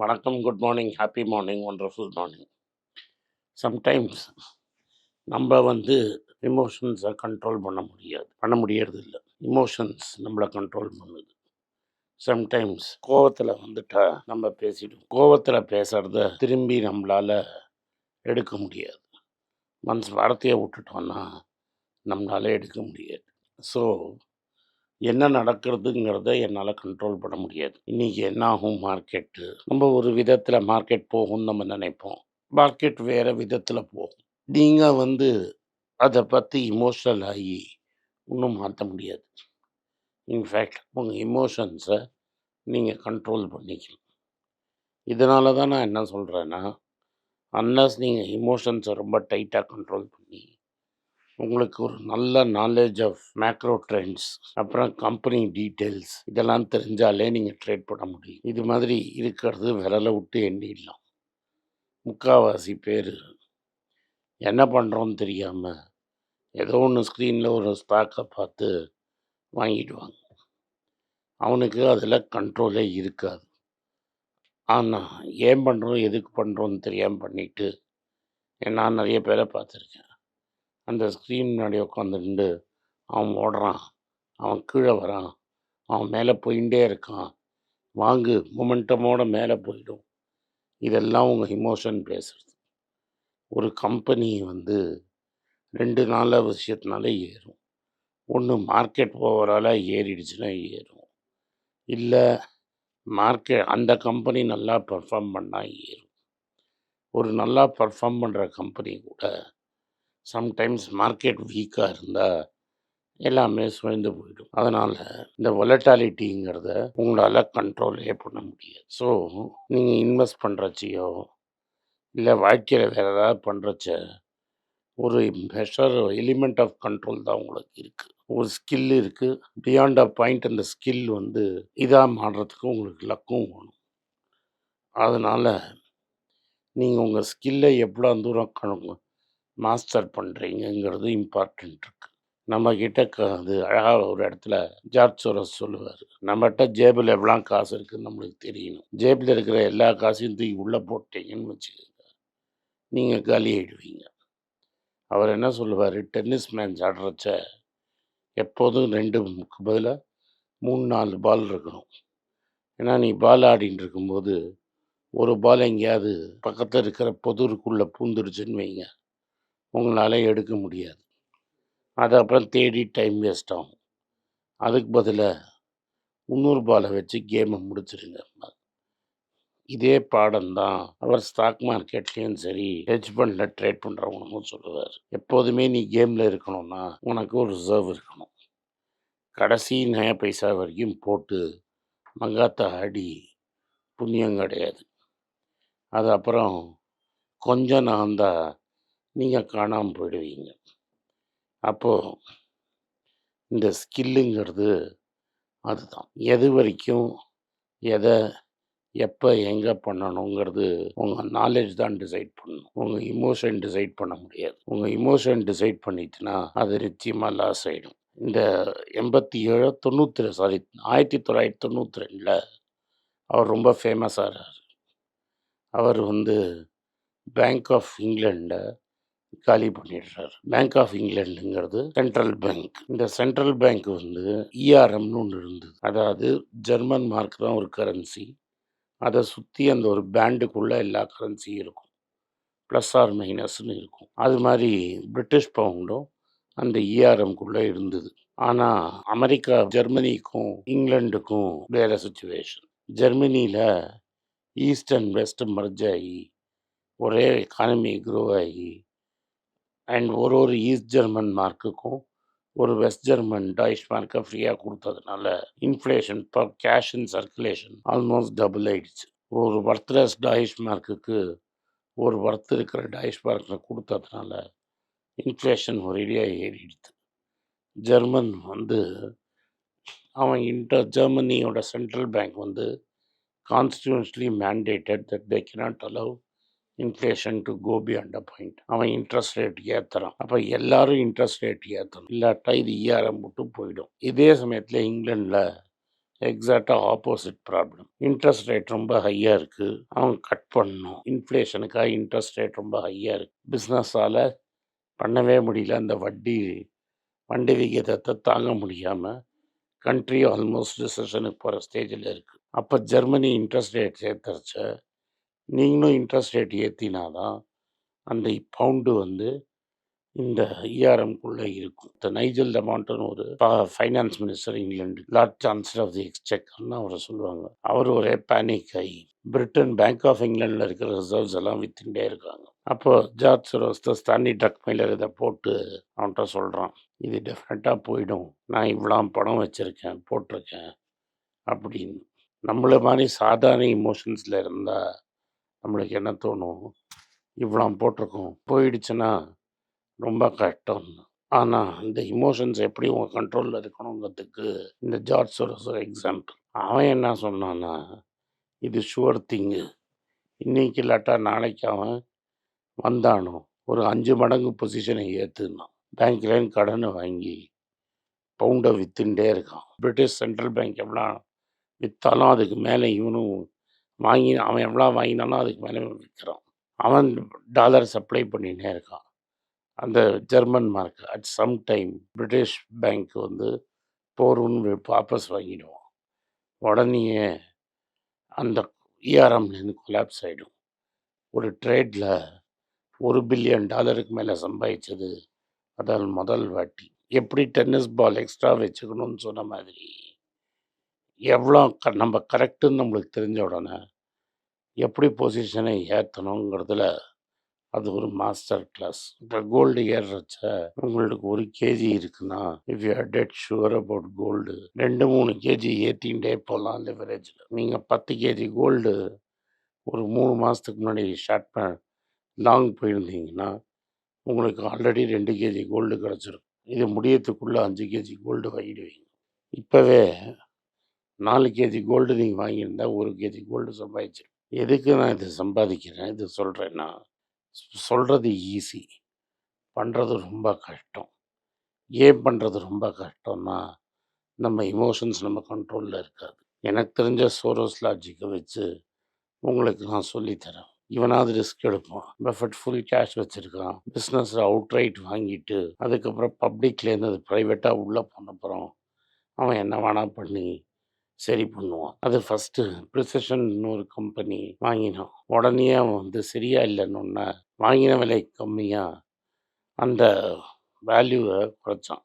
வணக்கம் good morning happy morning wonderful morning sometimes நம்ம வந்து இமோஷன்ஸை கண்ட்ரோல் பண்ண முடியாது. பண்ண முடியறது இல்லை இமோஷன்ஸ் நம்மளை கண்ட்ரோல் பண்ணுது. சம்டைம்ஸ் கோவத்தில் வந்துட்டா நம்ம பேசிவிடும் கோவத்தில் பேசுகிறத திரும்பி நம்மளால் எடுக்க முடியாது. மனசு வார்த்தையை விட்டுட்டோன்னா நம்மளால எடுக்க முடியாது. ஸோ என்ன நடக்கிறதுங்கிறத என்னால் கண்ட்ரோல் பண்ண முடியாது. இன்றைக்கி என்ன ஆகும் மார்க்கெட்டு நம்ம ஒரு விதத்தில் மார்க்கெட் போகும்னு நம்ம நினைப்போம். மார்க்கெட் வேறு விதத்தில் போகும். நீங்கள் வந்து அதை பற்றி இமோஷனல் ஆகி ஒன்றும் மாற்ற முடியாது. இன்ஃபேக்ட் உங்கள் இமோஷன்ஸை நீங்கள் கண்ட்ரோல் பண்ணிக்கணும். இதனால தான் நான் என்ன சொல்கிறேன்னா அன்னஸ் நீங்கள் இமோஷன்ஸை ரொம்ப டைட்டாக கண்ட்ரோல் பண்ணி உங்களுக்கு ஒரு நல்ல நாலேஜ் ஆஃப் மேக்ரோ ட்ரெண்ட்ஸ் அப்புறம் கம்பெனி டீட்டெயில்ஸ் இதெல்லாம் தெரிஞ்சாலே நீங்கள் ட்ரேட் பண்ண முடியும். இது மாதிரி இருக்கிறது விரலை விட்டு எண்ணிடலாம். முக்காவாசி பேர் என்ன பண்ணுறோன்னு தெரியாமல் ஏதோ ஒன்று ஸ்க்ரீனில் ஒரு ஸ்டாக்கை பார்த்து வாங்கிடுவாங்க. அவனுக்கு அதில் கண்ட்ரோலே இருக்காது. ஆனால் ஏன் பண்ணுறோம் எதுக்கு பண்ணுறோன்னு தெரியாமல் பண்ணிட்டு நான் நிறைய பேரை பார்த்துருக்கேன். அந்த ஸ்க்ரீன் முன்னாடி உட்காந்துட்டு அவன் ஓடுறான். அவன் கீழே வரான். அவன் மேலே போயிட்டே இருக்கான். வாங்கு மொமெண்டமோட மேலே போயிடும். இதெல்லாம் உங்கள் இமோஷன் பேசுகிறது ஒரு கம்பெனி வந்து ரெண்டு நாள விஷயத்தினால ஏறும். ஒன்று மார்க்கெட் ஓவரால் ஏறிடுச்சுன்னா ஏறும். இல்லை மார்க்கெட் அந்த கம்பெனி நல்லா பெர்ஃபார்ம் பண்ணால் ஏறும். ஒரு நல்லா பர்ஃபார்ம் பண்ணுற கம்பெனி கூட சம்டைம்ஸ் மார்க்கெட் வீக்காக இருந்தால் எல்லாமே சுழந்து போயிடும். அதனால் இந்த வொலட்டாலிட்டிங்கிறத உங்களால் கண்ட்ரோலே பண்ண முடியாது. ஸோ நீங்கள் இன்வெஸ்ட் பண்ணுறச்சியோ இல்லை வாழ்க்கையில் வேறு ஏதாவது பண்ணுறச்ச ஒரு மெஷர் எலிமெண்ட் ஆஃப் கண்ட்ரோல் தான் உங்களுக்கு இருக்குது ஒரு ஸ்கில் இருக்குது பியாண்ட் அ பாயிண்ட் அந்த ஸ்கில் வந்து இதாக மாடுறதுக்கு உங்களுக்கு லக்கும் வேணும். அதனால் நீங்கள் உங்கள் ஸ்கில்லை எவ்வளோ தூரம் கணக்கு மாஸ்டர் பண்ணுறீங்கங்கிறது இம்பார்ட்டண்ட் இருக்குது நம்மக்கிட்ட க அது அழகாக ஒரு இடத்துல ஜார்ஜ் சோரஸ் சொல்லுவார் நம்மகிட்ட ஜேபில் எவ்வளோ காசு இருக்குன்னு நம்மளுக்கு தெரியணும். ஜேபில் இருக்கிற எல்லா காசையும் தூக்கி உள்ளே போட்டீங்கன்னு வச்சுக்கோங்க. நீங்கள் காலி ஆகிடுவீங்க அவர் என்ன சொல்லுவார் டென்னிஸ் மேட்ச் ஆடுறச்ச எப்போதும் ரெண்டு பதிலாக மூணு நாலு பால் இருக்கணும். ஏன்னா நீ பால் ஆடின்னு இருக்கும்போது ஒரு பால் எங்கேயாவது பக்கத்தில் இருக்கிற பொதுருக்குள்ளே பூந்துருச்சுன்னு வைங்க. உங்களால் எடுக்க முடியாது. அது அப்புறம் தேடி டைம் வேஸ்ட் ஆகும். அதுக்கு பதிலாக முந்நூறு பாலை வச்சு கேமை முடிச்சிருங்க. இதே பாடம் தான். அவர் ஸ்டாக் மார்க்கெட்லேயும் சரி ஹெட்ஜ் ஃபண்டில் ட்ரேட் பண்ணுறவங்களும் சொல்லுவார். எப்போதுமே நீ கேமில் இருக்கணும்னா உனக்கு ஒரு ரிசர்வ் இருக்கணும். கடைசி நய பைசா வரைக்கும் போட்டு மங்காத்த ஆடி புண்ணியம் கிடையாது. அது அப்புறம் கொஞ்சம் நகர்ந்தா நீங்கள் காணாமல் போயிடுவீங்க. அப்போது இந்த ஸ்கில்லுங்கிறது அதுதான். எது வரைக்கும் எதை எப்போ எங்கே பண்ணணுங்கிறது உங்கள் நாலேஜ் தான் டிசைட் பண்ணணும். உங்கள் இமோஷன் டிசைட் பண்ண முடியாது. உங்கள் இமோஷன் டிசைட் பண்ணிட்டுனா அது நிச்சயமாக லாஸ் ஆகிடும் இந்த எண்பத்தி ஏழு தொண்ணூற்றி சாரி ஆயிரத்தி தொள்ளாயிரத்தி தொண்ணூற்றி ரெண்டில் அவர் ரொம்ப ஃபேமஸ் ஆகிறார் அவர் வந்து பேங்க் ஆஃப் இங்கிலாண்டை காலி பண்ணிடுறார். பேங்க் ஆஃப் இங்கிலாண்டுங்கிறது சென்ட்ரல் பேங்க் இந்த சென்ட்ரல் பேங்க் வந்து இஆர்எம்னு ஒன்று இருந்தது. அதாவது ஜெர்மன் மார்க் தான் ஒரு கரன்சி அதை சுற்றி அந்த ஒரு பேண்டுக்குள்ளே எல்லா கரன்சியும் இருக்கும். ப்ளஸ் ஆர் மைனஸ்னு இருக்கும். அது மாதிரி பிரிட்டிஷ் பவுண்டும் அந்த இஆர்எம்குள்ளே இருந்தது. ஆனால் அமெரிக்கா ஜெர்மனிக்கும் இங்கிலாண்டுக்கும் வேறு சுச்சுவேஷன் ஜெர்மனியில் ஈஸ்ட் அண்ட் வெஸ்ட் மர்ஜ் ஆகி ஒரே எக்கானமி க்ரோ ஆகி அண்ட் ஒரு ஒரு ஈஸ்ட் ஜெர்மன் மார்க்குக்கும் ஒரு வெஸ்ட் ஜெர்மன் டாய்ஸ் மார்க்கை ஃப்ரீயாக கொடுத்ததுனால இன்ஃப்ளேஷன் இப்போ cash in circulation almost double ஆயிடுச்சு. ஒரு வர்த்லெஸ் டாய்ஸ் மார்க்குக்கு ஒரு ஒர்த் இருக்கிற டாய்ஸ் மார்க்கில் கொடுத்ததுனால இன்ஃப்ளேஷன் ஒரேடியாக ஏறிடுது ஜெர்மன் வந்து அவன் இன்டர் ஜெர்மனியோட சென்ட்ரல் பேங்க் வந்து constitutionally mandated that they cannot allow inflation to go beyond a point அவன் இன்ட்ரெஸ்ட் ரேட் ஏற்றுறான் அப்போ எல்லாரும் இன்ட்ரெஸ்ட் ரேட் ஏற்றணும் இல்லாட்டா இது ஈஆர்எம் மட்டும் போயிடும். இதே சமயத்தில் இங்கிலாண்டில் எக்ஸாக்டாக ஆப்போசிட் ப்ராப்ளம் இன்ட்ரெஸ்ட் ரேட் ரொம்ப ஹையாக இருக்குது அவன் கட் பண்ணணும். இன்ஃப்ளேஷனுக்காக இன்ட்ரெஸ்ட் ரேட் ரொம்ப ஹையாக இருக்குது பிஸ்னஸால் பண்ணவே முடியல. அந்த வட்டி வண்டி விகிதத்தை தாங்க முடியாமல் கண்ட்ரி ஆல்மோஸ்ட் டிசிஷனுக்கு போகிற ஸ்டேஜில் இருக்குது அப்போ ஜெர்மனி இன்ட்ரெஸ்ட் ரேட் சேர்த்துருச்சு நீங்களும் இன்ட்ரெஸ்ட் ரேட் ஏற்றினாதான் அந்த பவுண்டு வந்து இந்த இஆர்எம்குள்ளே இருக்கும். இந்த நைஜல் டமாண்டன் ஒரு finance minister England lord chancellor of the எக்ஸ்செக்கர்னு அவரை சொல்லுவாங்க. அவர் ஒரே பேனிக் ஆகி பிரிட்டன் பேங்க் ஆஃப் இங்கிலாண்டில் இருக்கிற ரிசர்வ்ஸ் எல்லாம் வித்துட்டே இருக்காங்க. அப்போ ஜார்ஜ் சரோஸ்த ஸ்டாண்டி ட்ரக் மைலர் இதை போட்டு அவன்கிட்ட சொல்கிறான் இது டெஃபினட்டாக போயிடும். நான் இவ்வளோ பணம் வச்சுருக்கேன் போட்டிருக்கேன் அப்படின்னு. நம்மள மாதிரி சாதாரண இமோஷன்ஸில் இருந்தால் நம்மளுக்கு என்ன தோணும்? இவ்வளோ போட்டிருக்கோம். போயிடுச்சுன்னா ரொம்ப கஷ்டம். ஆனால் இந்த இமோஷன்ஸ் எப்படி உங்கள் கண்ட்ரோலில் இருக்கணுங்கிறதுக்கு இந்த ஜார்ஜ் சோரஸ் ஒரு எக்ஸாம்பிள் அவன் என்ன சொன்னான்னா இது ஷுவர் திங்கு இன்னைக்கு இல்லாட்டா நாளைக்கு அவன் வந்தானோ ஒரு அஞ்சு மடங்கு பொசிஷனை ஏற்றுனான் பேங்க்லேருந்து கடனை வாங்கி பவுண்டை வித்துட்டே இருக்கான். பிரிட்டிஷ் சென்ட்ரல் பேங்க் எவ்வளோ விற்றாலும் அதுக்கு மேலே இவனும் வாங்கி அவன் எவ்வளோ வாங்கினாலும் அதுக்கு மேலே விற்கிறான். அவன் டாலர் சப்ளை பண்ணிகிட்டே இருக்கான். அந்த German mark at some time British bank வந்து போருன்னு வாபஸ் வாங்கிடுவான். உடனேயே அந்த இஆர்எம்லேருந்து கொலாப்ஸ் ஆகிடும் ஒரு ட்ரேடில் ஒரு பில்லியன் டாலருக்கு மேலே சம்பாதிச்சது. அதான் முதல் வாட்டி. எப்படி டென்னிஸ் பால் எக்ஸ்ட்ரா வச்சுக்கணும்னு சொன்ன மாதிரி எவ்வளோ க நம்ம கரெக்டுன்னு நம்மளுக்கு தெரிஞ்ச உடனே எப்படி பொசிஷனை ஏற்றணுங்கிறதுல அது ஒரு மாஸ்டர் கிளாஸ். இப்போ கோல்டு ஏறுறச்ச உங்களுக்கு ஒரு கேஜி இருக்குன்னா if you are dead sure about gold ரெண்டு மூணு கேஜி ஏற்றிகிட்டே போகலாம் லிவரேஜில் நீங்கள் பத்து கேஜி கோல்டு ஒரு மூணு மாதத்துக்கு முன்னாடி ஷார்ட் பண்ண லாங் போயிருந்தீங்கன்னா உங்களுக்கு ஆல்ரெடி ரெண்டு கேஜி கோல்டு கிடச்சிரும். இது முடியறதுக்குள்ளே அஞ்சு கேஜி கோல்டு வாங்கிடுவீங்க. இப்போவே நாலு கேஜி கோல்டு நீங்கள் வாங்கியிருந்தா ஒரு கேஜி கோல்டு சம்பாதிச்சு. எதுக்கு நான் இது சம்பாதிக்கிறேன்? இது சொல்கிறேன்னா சொல்கிறது ஈஸி பண்ணுறது ரொம்ப கஷ்டம். ஏன் பண்ணுறது ரொம்ப கஷ்டம்னா நம்ம இமோஷன்ஸ் நம்ம கண்ட்ரோலில் இருக்காது. எனக்கு தெரிஞ்ச சோரோஸ் லாஜிக்கை வச்சு உங்களுக்கு நான் சொல்லித்தரேன். இவனாவது ரிஸ்க் எடுப்பான். பஃபட் ஃபுல் கேஷ் வச்சுருக்கான். பிஸ்னஸ் அவுட்ரைட் வாங்கிட்டு அதுக்கப்புறம் பப்ளிக்லேருந்து அது ப்ரைவேட்டாக உள்ளே போனப்புறம் அவன் என்ன வேணா பண்ணி சரி பண்ணுவோம் அது ஃபஸ்ட்டு ப்ரிசஷன் ஒரு கம்பெனி வாங்கினோம் உடனே அவன் வந்து சரியா இல்லைன்னு வாங்கின விலை கம்மியாக அந்த வேல்யூவை குறைச்சான்.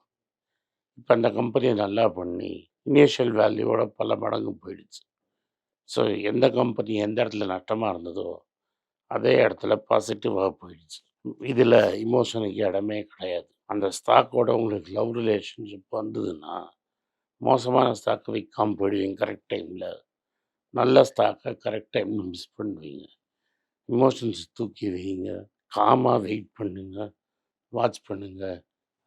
இப்போ அந்த கம்பெனியை நல்லா பண்ணி இனிஷியல் வேல்யூவோட பல மடங்கு போயிடுச்சு. ஸோ எந்த கம்பெனி எந்த இடத்துல நஷ்டமாக இருந்ததோ அதே இடத்துல பாசிட்டிவாக போயிடுச்சு. இதில் இமோஷனுக்கு இடமே கிடையாது. அந்த ஸ்டாக்கோட உங்களுக்கு லவ் ரிலேஷன்ஷிப் வந்ததுன்னா மோசமான ஸ்டாக்கை விற்காம போயிடுவீங்க. கரெக்ட் டைமில் நல்ல ஸ்டாக்கை கரெக்ட் டைமில் மிஸ் பண்ணுவீங்க. இமோஷன்ஸ் தூக்கி வைங்க. காமாக வெயிட் பண்ணுங்கள் வாட்ச் பண்ணுங்கள்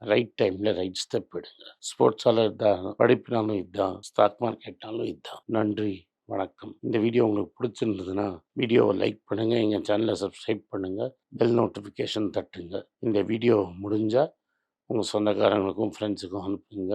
ரைட் டைமில் ரைட் ஸ்டெப் எடுங்க. ஸ்போர்ட்ஸால் இதுதான் படிப்பினாலும் இதுதான் ஸ்டாக் மார்க்கெட்னாலும் இதுதான் நன்றி. வணக்கம். இந்த வீடியோ உங்களுக்கு பிடிச்சிருந்ததுன்னா வீடியோவை லைக் பண்ணுங்கள் எங்கள் சேனலை சப்ஸ்கிரைப் பண்ணுங்கள் பெல் நோட்டிஃபிகேஷன் தட்டுங்க. இந்த வீடியோ முடிஞ்சால் உங்கள் சொந்தக்காரங்களுக்கும் ஃப்ரெண்ட்ஸுக்கும் அனுப்புங்க.